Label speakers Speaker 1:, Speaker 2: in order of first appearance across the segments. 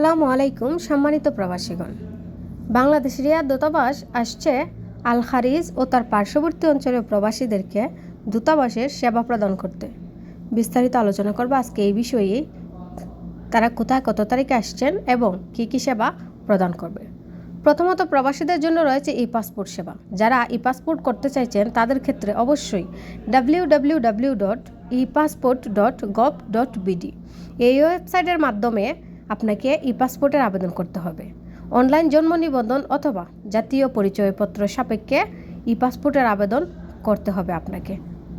Speaker 1: আসসালামু আলাইকুম সম্মানিত প্রবাসীগণ। বাংলাদেশ রিয়াদ দূতাবাস আসছে আল খারিজ ও তার পার্শ্ববর্তী অঞ্চলের প্রবাসীদেরকে দূতাবাসের সেবা প্রদান করতে। বিস্তারিত আলোচনা করব আজকে এই বিষয়ে। তারা কোথায়, কত তারিখে আসছেন এবং কী কী সেবা প্রদান করবে। প্রথমত প্রবাসীদের জন্য রয়েছে ই পাসপোর্ট সেবা। যারা ই পাসপোর্ট করতে চাইছেন, তাদের ক্ষেত্রে অবশ্যই W W W dot E passport dot gov dot BD. এই ওয়েবসাইটের মাধ্যমে আপনাকে ই পাসপোর্টের আবেদন করতে হবে। অনলাইন জন্ম নিবন্ধন অথবা জাতীয় পরিচয়পত্র সাপেক্ষে ই পাসপোর্টের আবেদন করতে হবে আপনাকে।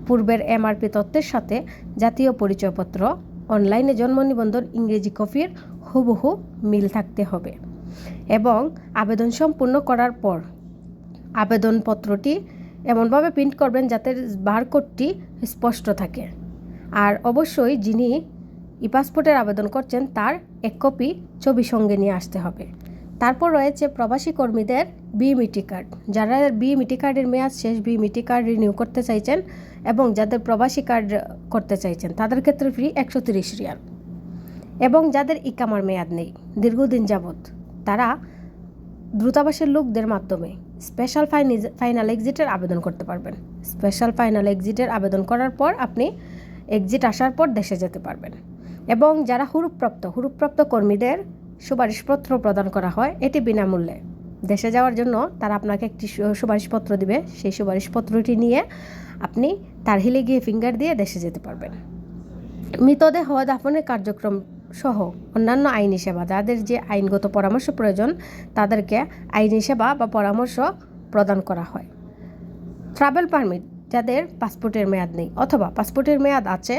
Speaker 1: পূর্বের এমআরপি তত্ত্বের সাথে জাতীয় পরিচয়পত্র, অনলাইনে জন্ম নিবন্ধন, ইংরেজি কপির হুবহু মিল থাকতে হবে এবং আবেদন সম্পূর্ণ করার পর আবেদনপত্রটি এমনভাবে প্রিন্ট করবেন যাতে বারকোডটি স্পষ্ট থাকে। আর অবশ্যই যিনি ই পাসপোর্টের আবেদন করছেন তার এক কপি ছবি সঙ্গে নিয়ে আসতে হবে। তারপর রয়েছে প্রবাসী কর্মীদের বিএমইটি কার্ড যারা বিএমইটি কার্ডের মেয়াদ শেষ বিএমইটি কার্ড রিনিউ করতে চাইছেন এবং যাদের প্রবাসী কার্ড করতে চাইছেন, তাদের ক্ষেত্রে ফ্রি একশো তিরিশ রিয়াল। এবং যাদের ইকামার মেয়াদ নেই, দীর্ঘদিন যাবৎ, তারা দ্রুতাবাসের লোকদের মাধ্যমে স্পেশাল ফাইনাল এক্সিটের আবেদন করতে পারবেন। স্পেশাল ফাইনাল এক্সিটের আবেদন করার পর আপনি এক্সিট আসার পর দেশে যেতে পারবেন। এবং যারা হুরুপ্রাপ্ত হুরুপ্রাপ্ত কর্মীদের সুপারিশপত্র প্রদান করা হয়, এটি বিনামূল্যে। দেশে যাওয়ার জন্য তারা আপনাকে একটি সুপারিশপত্র দিবে। সেই সুপারিশপত্রটি নিয়ে আপনি তার হিলে গিয়ে ফিঙ্গার দিয়ে দেশে যেতে পারবেন। মৃতদেহ দাফনের কার্যক্রম সহ অন্যান্য আইনি সেবা, যাদের যে আইনগত পরামর্শ প্রয়োজন, তাদেরকে আইনি সেবা বা পরামর্শ প্রদান করা হয়। ট্রাভেল পারমিট, যাদের পাসপোর্টের মেয়াদ নেই অথবা পাসপোর্টের মেয়াদ আছে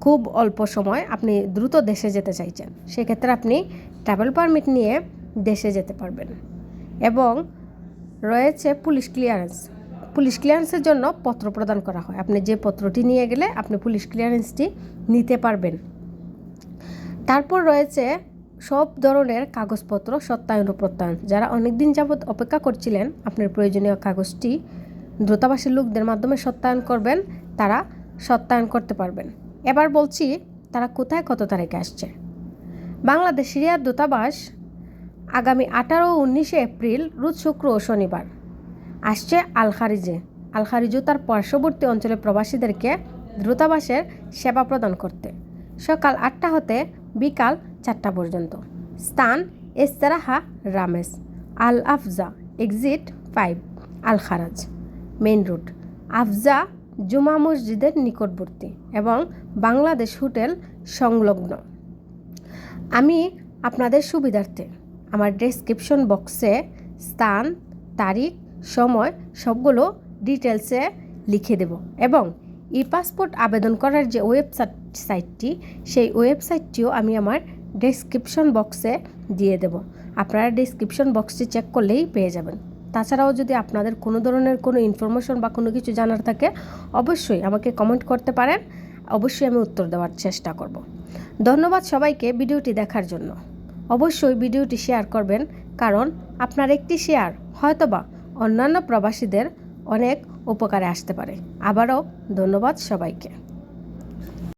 Speaker 1: খুব অল্প সময় আপনি দ্রুত দেশে যেতে চাইছেন, সেক্ষেত্রে আপনি ট্রাভেল পারমিট নিয়ে দেশে যেতে পারবেন। এবং রয়েছে পুলিশ ক্লিয়ারেন্স পুলিশ ক্লিয়ারেন্সের জন্য পত্র প্রদান করা হয়। আপনি যে পত্রটি নিয়ে গেলে আপনি পুলিশ ক্লিয়ারেন্সটি নিতে পারবেন। তারপর রয়েছে সব ধরনের কাগজপত্র, সত্যায়ন ও প্রত্যয়ন। যারা অনেকদিন যাবৎ অপেক্ষা করছিলেন আপনার প্রয়োজনীয় কাগজটি দ্রুতাবাসী লোকদের মাধ্যমে সত্যায়ন করবেন, তারা সত্যায়ন করতে পারবেন। এবার বলছি তারা কোথায় কত তারিখে আসছে। বাংলাদেশ রিয়াদ দূতাবাস আগামী আঠারো ও উনিশে এপ্রিল রোজ শুক্র ও শনিবার আসছে আল খারিজে। আল খারিজও তার পার্শ্ববর্তী অঞ্চলের প্রবাসীদেরকে দ্রুতাবাসের সেবা প্রদান করতে। সকাল আটটা হতে বিকাল চারটা পর্যন্ত। স্থান এস্তারাহা রামেস। Al Afja, exit five, Al Kharj. Main route. Afja জুমা মসজিদের নিকটবর্তী এবং বাংলাদেশ হোটেল সংলগ্ন। আমি আপনাদের সুবিধার্থে আমার ডেসক্রিপশন বক্সে স্থান, তারিখ, সময় সবগুলো ডিটেলসে লিখে দেব এবং ই পাসপোর্ট আবেদন করার যে ওয়েবসাইট সাইটটি সেই ওয়েবসাইটটিও আমি আমার ডেসক্রিপশন বক্সে দিয়ে দেব। আপনারা ডেসক্রিপশন বক্সটি চেক করলেই পেয়ে যাবেন। তাছাড়াও যদি আপনাদের কোনো ধরনের কোনো ইনফরমেশন বা কোনো কিছু জানার থাকে, অবশ্যই আমাকে কমেন্ট করতে পারেন। অবশ্যই আমি উত্তর দেওয়ার চেষ্টা করব। ধন্যবাদ সবাইকে ভিডিওটি দেখার জন্য। অবশ্যই ভিডিওটি শেয়ার করবেন, কারণ আপনার একটি শেয়ার হয়তোবা অন্যান্য প্রবাসীদের অনেক উপকারে আসতে পারে। আবারও ধন্যবাদ সবাইকে।